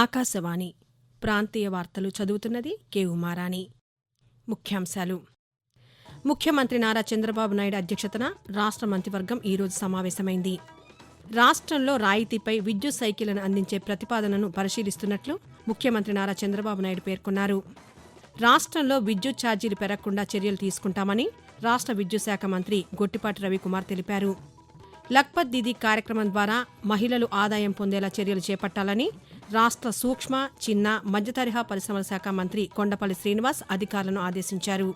ఆకాశవాణి ప్రాంతీయ వార్తలు చదువుతున్నది కె ఉమారాణి. ముఖ్యాంశాలు. ముఖ్యమంత్రి నారా చంద్రబాబు నాయుడు అధ్యక్షతన రాష్ట్ర మంత్రివర్గం ఈరోజు సమావేశమైంది. రాష్ట్రంలో రాయితీపై విద్యుత్ సైకిళ్ళను అందించే ప్రతిపాదనను పరిశీలిస్తున్నట్లు ముఖ్యమంత్రి నారా చంద్రబాబు నాయుడు పేర్కొన్నారు. రాష్ట్రంలో విద్యుత్ ఛార్జీలు పెరగకుండా చర్యలు తీసుకుంటామని రాష్ట్ర విద్యుత్ శాఖ మంత్రి గొట్టిపాటి రవికుమార్ తెలిపారు. లక్పత్ దీదీ కార్యక్రమం ద్వారా మహిళలు ఆదాయం పొందేలా చర్యలు చేపట్టాలని రాష్ట్ర సూక్ష్మ చిన్న మధ్యతరహా పరిశ్రమల శాఖ మంత్రి కొండపల్లి శ్రీనివాస్ అధికారులను ఆదేశించారు.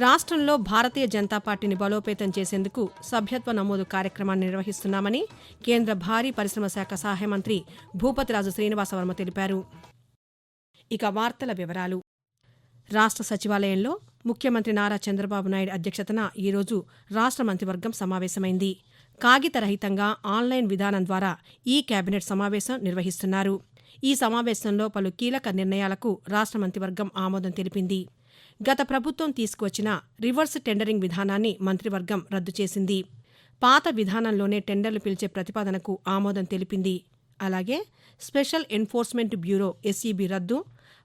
రాష్ట్రంలో భారతీయ జనతా పార్టీని బలోపేతం చేసేందుకు సభ్యత్వ నమోదు కార్యక్రమాన్ని నిర్వహిస్తున్నామని కేంద్ర భారీ పరిశ్రమ శాఖ సహాయ మంత్రి భూపతిరాజు శ్రీనివాసవర్మ తెలిపారు. ఇక వార్తల వివరాలు. రాష్ట్ర సచివాలయంలో ముఖ్యమంత్రి నారా చంద్రబాబు నాయుడు అధ్యక్షతన ఈరోజు రాష్ట్ర మంత్రివర్గం సమావేశమైంది. కాగితరహితంగా ఆన్లైన్ విధానం ద్వారా ఈ కేబినెట్ సమావేశం నిర్వహిస్తున్నారు. ఈ సమావేశంలో పలు కీలక నిర్ణయాలకు రాష్ట్ర మంత్రివర్గం ఆమోదం తెలిపింది. గత ప్రభుత్వం తీసుకువచ్చిన రివర్స్ టెండరింగ్ విధానాన్ని మంత్రివర్గం రద్దు చేసింది. పాత విధానంలోనే టెండర్లు పిలిచే ప్రతిపాదనకు ఆమోదం తెలిపింది. అలాగే స్పెషల్ ఎన్ఫోర్స్మెంట్ బ్యూరో ఎస్ఈబి రద్దు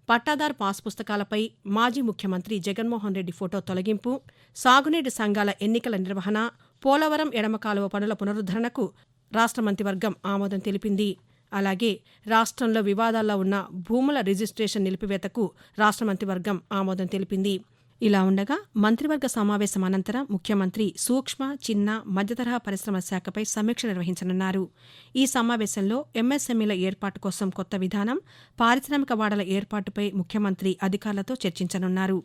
పట్టాదార్ పాస్ పుస్తకాలపై మాజీ ముఖ్యమంత్రి జగన్మోహన్ రెడ్డి ఫోటో తొలగింపు సాగునీటి సంఘాల ఎన్నికల నిర్వహణ పోలవరం ఎడమ కాలువ పనుల పునరుద్దరణకు రాష్ట్ర మంత్రివర్గం ఆమోదం తెలిపింది. అలాగే రాష్ట్రంలో వివాదాల్లో ఉన్న భూముల రిజిస్ట్రేషన్ నిలిపివేతకు రాష్ట్ర మంత్రివర్గం ఆమోదం తెలిపింది. ఇలా ఉండగా మంత్రివర్గ సమావేశం అనంతరం ముఖ్యమంత్రి సూక్ష్మ చిన్న మధ్యతరహా పరిశ్రమల శాఖపై సమీక్ష నిర్వహించనున్నారు. ఈ సమావేశంలో ఎంఎస్ఎంఈల ఏర్పాటు కోసం కొత్త విధానం పారిశ్రామిక వాడల ఏర్పాటుపై ముఖ్యమంత్రి అధికారులతో చర్చించనున్నారు.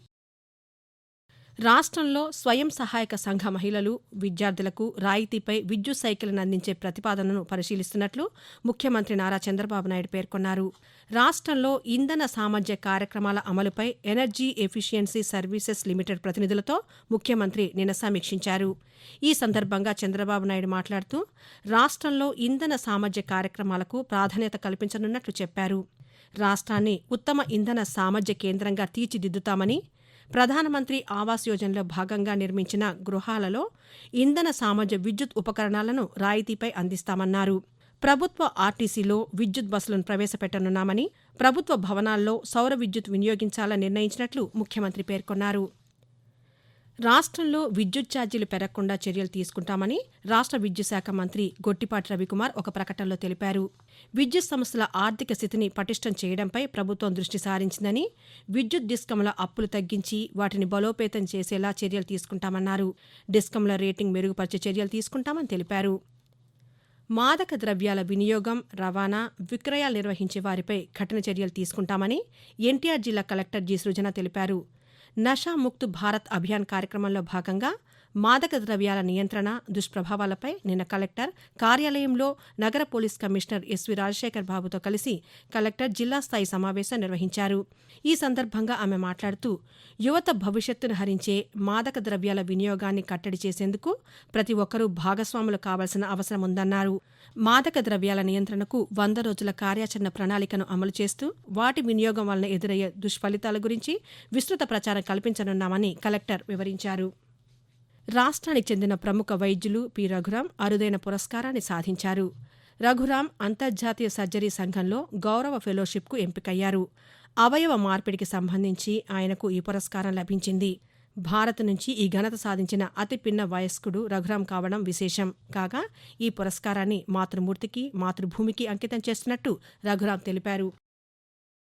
రాష్ట్రంలో స్వయం సహాయక సంఘ మహిళలు విద్యార్థులకు రాయితీపై విద్యుత్ సైకిల్ను అందించే ప్రతిపాదనను పరిశీలిస్తున్నట్లు ముఖ్యమంత్రి నారా చంద్రబాబు నాయుడు పేర్కొన్నారు. రాష్ట్రంలో ఇంధన సామర్థ్య కార్యక్రమాల అమలుపై ఎనర్జీ ఎఫిషియన్సీ సర్వీసెస్ లిమిటెడ్ ప్రతినిధులతో ముఖ్యమంత్రి నిన్న సమీక్షించారు ఈ సందర్భంగా చంద్రబాబు నాయుడు మాట్లాడుతూ రాష్ట్రంలో ఇంధన సామర్థ్య కార్యక్రమాలకు ప్రాధాన్యత కల్పించనున్నట్లు చెప్పారు. రాష్ట్రాన్ని ఉత్తమ ఇంధన సామర్థ్య కేంద్రంగా తీర్చిదిద్దుతామని ప్రధానమంత్రి ఆవాస్ యోజనలో భాగంగా నిర్మించిన గృహాలలో ఇంధన సామర్థ్య విద్యుత్ ఉపకరణాలను రాయితీపై అందిస్తామన్నారు. ప్రభుత్వ ఆర్టీసీలో విద్యుత్ బస్సులను ప్రవేశపెట్టనున్నామని ప్రభుత్వ భవనాల్లో సౌర విద్యుత్ వినియోగించాలని నిర్ణయించినట్లు ముఖ్యమంత్రి పేర్కొన్నారు. రాష్ట్రంలో విద్యుత్ ఛార్జీలు పెరగకుండా చర్యలు తీసుకుంటామని రాష్ట్ర విద్యుత్ శాఖ మంత్రి గొట్టిపాటి రవికుమార్ ఒక ప్రకటనలో తెలిపారు. విద్యుత్ సంస్థల ఆర్థిక స్థితిని పటిష్టం చేయడంపై ప్రభుత్వం దృష్టి సారించిందని విద్యుత్ డిస్కంల అప్పులు తగ్గించి వాటిని బలోపేతం చేసేలా చర్యలు తీసుకుంటామన్నారు. డిస్కంల రేటింగ్ మెరుగుపరిచే చర్యలు తీసుకుంటామని తెలిపారు. మాదక ద్రవ్యాల వినియోగం రవాణా విక్రయాలు నిర్వహించే వారిపై కఠిన చర్యలు తీసుకుంటామని ఎన్టీఆర్ జిల్లా కలెక్టర్ జి. సృజన తెలిపారు. నషా ముక్త్ భారత్ అభియాన్ కార్యక్రమంలో భాగంగా మాదక ద్రవ్యాల నియంత్రణ దుష్ప్రభావాలపై నిన్న కలెక్టర్ కార్యాలయంలో నగర పోలీస్ కమిషనర్ ఎస్వి రాజశేఖర్ బాబుతో కలిసి కలెక్టర్ జిల్లా స్థాయి సమావేశం నిర్వహించారు. ఈ సందర్భంగా ఆమె మాట్లాడుతూ యువత భవిష్యత్తును హరించే మాదక ద్రవ్యాల వినియోగాన్ని కట్టడి చేసేందుకు ప్రతి ఒక్కరూ భాగస్వాములు కావాల్సిన అవసరం ఉందన్నారు. మాదక ద్రవ్యాల నియంత్రణకు వంద రోజుల కార్యాచరణ ప్రణాళికను అమలు చేస్తూ వాటి వినియోగం వలన ఎదురయ్యే దుష్ఫలితాల గురించి విస్తృత ప్రచారం కల్పించనున్నామని కలెక్టర్ వివరించారు. రాష్ట్రానికి చెందిన ప్రముఖ వైద్యులు పి. రఘురాం అరుదైన పురస్కారాన్ని సాధించారు. రఘురాం అంతర్జాతీయ సర్జరీ సంఘంలో గౌరవ ఫెలోషిప్కు ఎంపికయ్యారు. అవయవ మార్పిడికి సంబంధించి ఆయనకు ఈ పురస్కారం లభించింది. భారత్ నుంచి ఈ ఘనత సాధించిన అతి పిన్న వయస్కుడు రఘురాం కావడం విశేషం. కాగా ఈ పురస్కారాన్ని మాతృమూర్తికి మాతృభూమికి అంకితం చేస్తున్నట్టు రఘురాం తెలిపారు.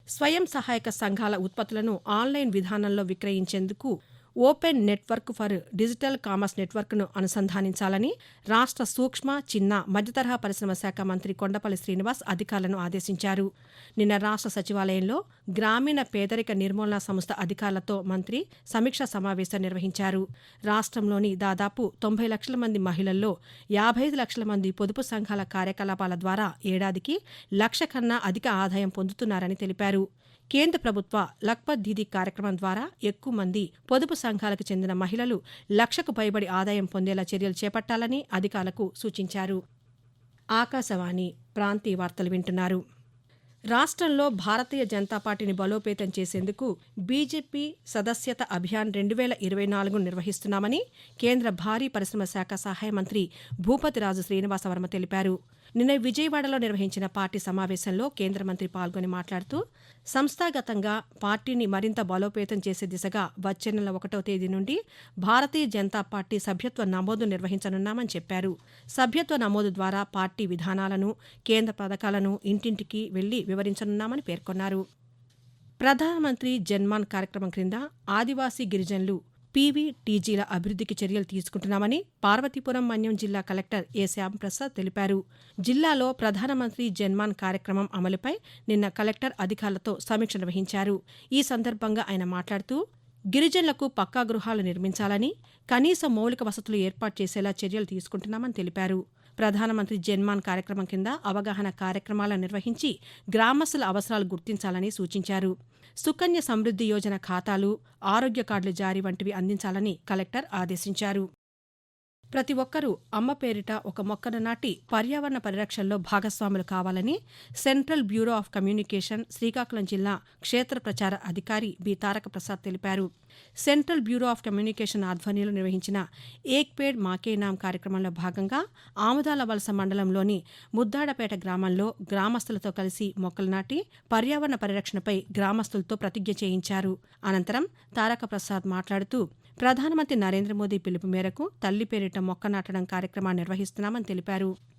స్వయం సహాయక సంఘాల ఉత్పత్తులను ఆన్లైన్ విధానంలో విక్రయించేందుకు open network for digital commerce నెట్వర్క్ను అనుసంధానించాలని రాష్ట్ర సూక్ష్మ చిన్న మధ్యతరహా పరిశ్రమ శాఖ మంత్రి కొండపల్లి శ్రీనివాస్ అధికారులను ఆదేశించారు. నిన్న రాష్ట్ర సచివాలయంలో గ్రామీణ పేదరిక నిర్మూలన సంస్థ అధికారులతో మంత్రి సమీక్షా సమావేశం నిర్వహించారు. రాష్ట్రంలోని దాదాపు తొంభై లక్షల మంది మహిళల్లో యాభై ఐదు లక్షల మంది పొదుపు సంఘాల కార్యకలాపాల ద్వారా ఏడాదికి లక్ష కన్నా అధిక ఆదాయం పొందుతున్నారని తెలిపారు. కేంద్ర ప్రభుత్వ లక్పత్ దీదీ కార్యక్రమం ద్వారా ఎక్కువ మంది పొదుపు సంఘాలకు చెందిన మహిళలు లక్షకు పైబడి ఆదాయం పొందేలా చర్యలు చేపట్టాలని అధికారులకు సూచించారు. ఆకాశవాణి ప్రాంతీయ వార్తలు వింటున్నారు. రాష్ట్రంలో భారతీయ జనతా పార్టీని బలోపేతం చేసేందుకు బీజేపీ సదస్యత అభియాన్ రెండు వేల ఇరవై నాలుగు నిర్వహిస్తున్నామని కేంద్ర భారీ పరిశ్రమ శాఖ సహాయ మంత్రి భూపతిరాజు శ్రీనివాసవర్మ తెలిపారు. నిన్న విజయవాడలో నిర్వహించిన పార్టీ సమావేశంలో కేంద్ర మంత్రి పాల్గొని మాట్లాడుతూ సంస్థాగతంగా పార్టీని మరింత బలోపేతం చేసే దిశగా వచ్చే నెల ఒకటో తేదీ నుండి భారతీయ జనతా పార్టీ సభ్యత్వ నమోదు నిర్వహించనున్నామని చెప్పారు. సభ్యత్వ నమోదు ద్వారా పార్టీ విధానాలను కేంద్ర పథకాలను ఇంటింటికి వెళ్ళి వివరించనున్నామని పేర్కొన్నారు. ప్రధానమంత్రి జన్మాన్ కార్యక్రమం క్రింద ఆదివాసీ గిరిజనులు పీవీటీజీల అభివృద్దికి అభివృద్ధికి చర్యలు తీసుకుంటున్నామని పార్వతీపురం మన్యం జిల్లా కలెక్టర్ ఏ శ్యాంప్రసాద్ తెలిపారు. జిల్లాలో ప్రధానమంత్రి జన్మాన్ కార్యక్రమం అమలుపై నిన్న కలెక్టర్ అధికారులతో సమీక్ష నిర్వహించారు. ఈ సందర్భంగా ఆయన మాట్లాడుతూ గిరిజనులకు పక్కా గృహాలు నిర్మించాలని కనీస మౌలిక వసతులు ఏర్పాటు చేసేలా చర్యలు తీసుకుంటున్నామని తెలిపారు. ప్రధానమంత్రి జన్మాన్ కార్యక్రమం కింద అవగాహన కార్యక్రమాలను నిర్వహించి గ్రామస్తుల అవసరాలు గుర్తించాలని సూచించారు. సుకన్య సమృద్ధి యోజన ఖాతాలు ఆరోగ్య కార్డులు జారీ వంటివి అందించాలని కలెక్టర్ ఆదేశించారు. ప్రతి ఒక్కరూ అమ్మ పేరిట ఒక మొక్కను నాటి పర్యావరణ పరిరక్షణలో భాగస్వాములు కావాలని central bureau of communication Srikakulam జిల్లా క్షేత్ర ప్రచార అధికారి బి. తారక ప్రసాద్ తెలిపారు. సెంట్రల్ బ్యూరో ఆఫ్ కమ్యూనికేషన్ ఆధ్వర్యంలో నిర్వహించిన ఏక్ పేడ్ మాకే నామ్ కార్యక్రమంలో భాగంగా ఆముదాల వలస మండలంలోని ముద్దాడపేట గ్రామంలో గ్రామస్తులతో కలిసి మొక్కలు నాటి పర్యావరణ పరిరక్షణపై గ్రామస్తులతో ప్రతిజ్ఞ చేయించారు. అనంతరం తారక ప్రసాద్ మాట్లాడుతూ ప్రధానమంత్రి నరేంద్ర మోదీ పిలుపు మేరకు తల్లి పేరిట మొక్క నాటడం కార్యక్రమాన్ని నిర్వహిస్తున్నామని తెలిపారు.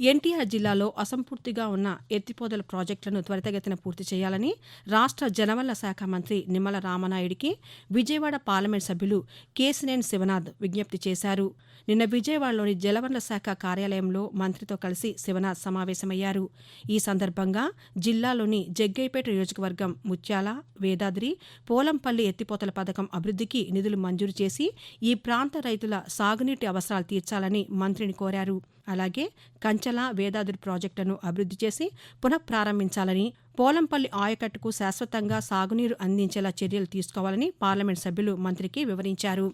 ఎన్టీఆర్ జిల్లాలో అసంపూర్తిగా ఉన్న ఎత్తిపోతల ప్రాజెక్టులను త్వరితగతిన పూర్తి చేయాలని రాష్ట్ర జనవల్ల శాఖ మంత్రి నిమ్మల రామనాయుడికి విజయవాడ పార్లమెంట్ సభ్యులు కేసినేని శివనాథ్ విజ్ఞప్తి చేశారు. నిన్న విజయవాడలోని జలవనరుల శాఖ కార్యాలయంలో మంత్రితో కలిసి శివనాథ్ సమావేశమయ్యారు. ఈ సందర్భంగా జిల్లాలోని జగ్గైపేట నియోజకవర్గం ముత్యాల వేదాద్రి పోలంపల్లి ఎత్తిపోతల పథకం అభివృద్ధికి నిధులు మంజూరు చేసి ఈ ప్రాంత రైతుల సాగునీటి అవసరాలు తీర్చాలని మంత్రిని కోరారు. అలాగే కంచల వేదాద్రి ప్రాజెక్టులను అభివృద్ధి చేసి పునఃప్రారంభించాలని పోలంపల్లి ఆయకట్టుకు శాశ్వతంగా సాగునీరు అందించేలా చర్యలు తీసుకోవాలని పార్లమెంట్ సభ్యులు మంత్రికి వివరించారు.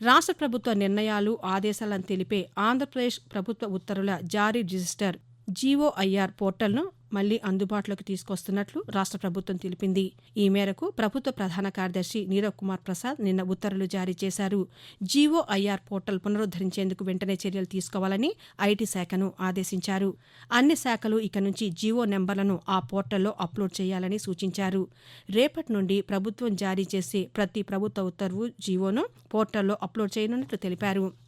రాష్ట్ర ప్రభుత్వ నిర్ణయాలు ఆదేశాలను తెలిపే ఆంధ్రప్రదేశ్ ప్రభుత్వ ఉత్తర్వుల జారీ రిజిస్టర్ జీఓఐఆర్ పోర్టల్ను మళ్ళీ అందుబాటులోకి తీసుకొస్తున్నట్లు రాష్ట్ర ప్రభుత్వం తెలిపింది. ఈ మేరకు ప్రభుత్వ ప్రధాన కార్యదర్శి నీరవ్ కుమార్ ప్రసాద్ నిన్న ఉత్తర్వులు జారీ చేశారు. జీఓఐఆర్ పోర్టల్ పునరుద్దరించేందుకు వెంటనే చర్యలు తీసుకోవాలని ఐటీ శాఖను ఆదేశించారు. అన్ని శాఖలు ఇక నుంచి జీవో నెంబర్లను ఆ పోర్టల్లో అప్లోడ్ చేయాలని సూచించారు. రేపటి నుండి ప్రభుత్వం జారీ చేసే ప్రతి ప్రభుత్వ ఉత్తర్వు జీవోను పోర్టల్లో అప్లోడ్ చేయనున్నట్లు తెలిపారు.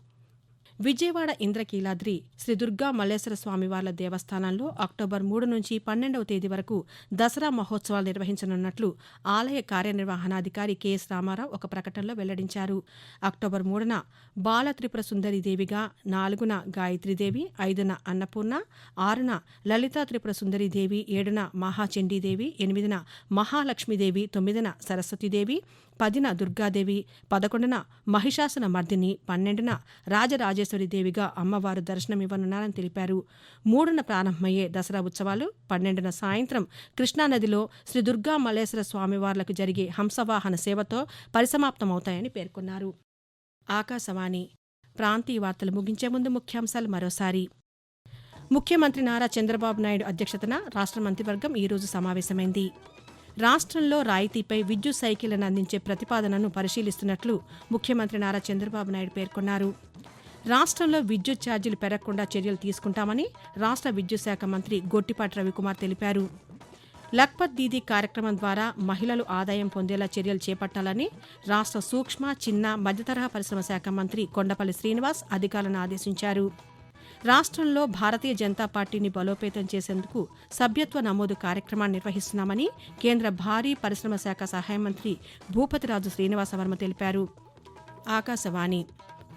విజయవాడ ఇంద్రకీలాద్రి శ్రీ దుర్గా మల్లేశ్వర స్వామివార్ల దేవస్థానంలో అక్టోబర్ మూడు నుంచి పన్నెండవ తేదీ వరకు దసరా మహోత్సవాలు నిర్వహించనున్నట్లు ఆలయ కార్యనిర్వహణాధికారి కెఎస్ రామారావు ఒక ప్రకటనలో వెల్లడించారు. అక్టోబర్ మూడున బాల త్రిపుర సుందరీదేవిగా నాలుగున గాయత్రీదేవి ఐదున అన్నపూర్ణ ఆరున లలితా త్రిపుర సుందరీదేవి ఏడున మహాచండీదేవి ఎనిమిదిన మహాలక్ష్మీదేవి తొమ్మిదిన సరస్వతీదేవి పదిన దుర్గాదేవి పదకొండున మహిషాసున మర్దిని పన్నెండున రాజరాజేశ్వరిదేవిగా అమ్మవారు దర్శనమివ్వనున్నారని తెలిపారు. మూడున ప్రారంభమయ్యే దసరా ఉత్సవాలు పన్నెండున సాయంత్రం కృష్ణానదిలో శ్రీ దుర్గా మల్లేశ్వర స్వామివార్లకు జరిగే హంసవాహన సేవతో పరిసమాప్తమవుతాయని పేర్కొన్నారు. ఆకాశవాణి ప్రాంతీయ వార్తలు ముగించే ముందు ముఖ్యాంశాలు మరోసారి. ముఖ్యమంత్రి నారా చంద్రబాబు నాయుడు అధ్యక్షతన రాష్ట్ర మంత్రివర్గం ఈరోజు సమావేశమైంది. రాష్ట్రంలో రాయితీపై విద్యుత్ సైకిళ్ళను అందించే ప్రతిపాదనను పరిశీలిస్తున్నట్లు ముఖ్యమంత్రి నారా చంద్రబాబు నాయుడు పేర్కొన్నారు. రాష్ట్రంలో విద్యుత్ ఛార్జీలు పెరగకుండా చర్యలు తీసుకుంటామని రాష్ట్ర విద్యుత్ శాఖ మంత్రి గొట్టిపాటి రవికుమార్ తెలిపారు. లక్పత్ దీదీ కార్యక్రమం ద్వారా మహిళలు ఆదాయం పొందేలా చర్యలు చేపట్టాలని రాష్ట్ర సూక్ష్మ చిన్న మధ్యతరహా పరిశ్రమ శాఖ మంత్రి కొండపల్లి శ్రీనివాస్ అధికారులను ఆదేశించారు. రాష్ట్రంలో భారతీయ జనతా పార్టీని బలోపేతం చేసేందుకు సభ్యత్వ నమోదు కార్యక్రమాన్ని నిర్వహిస్తున్నామని కేంద్ర భారీ పరిశ్రమ శాఖ సహాయ మంత్రి భూపతిరాజు శ్రీనివాసవర్మ తెలిపారు. ఆకాశవాణి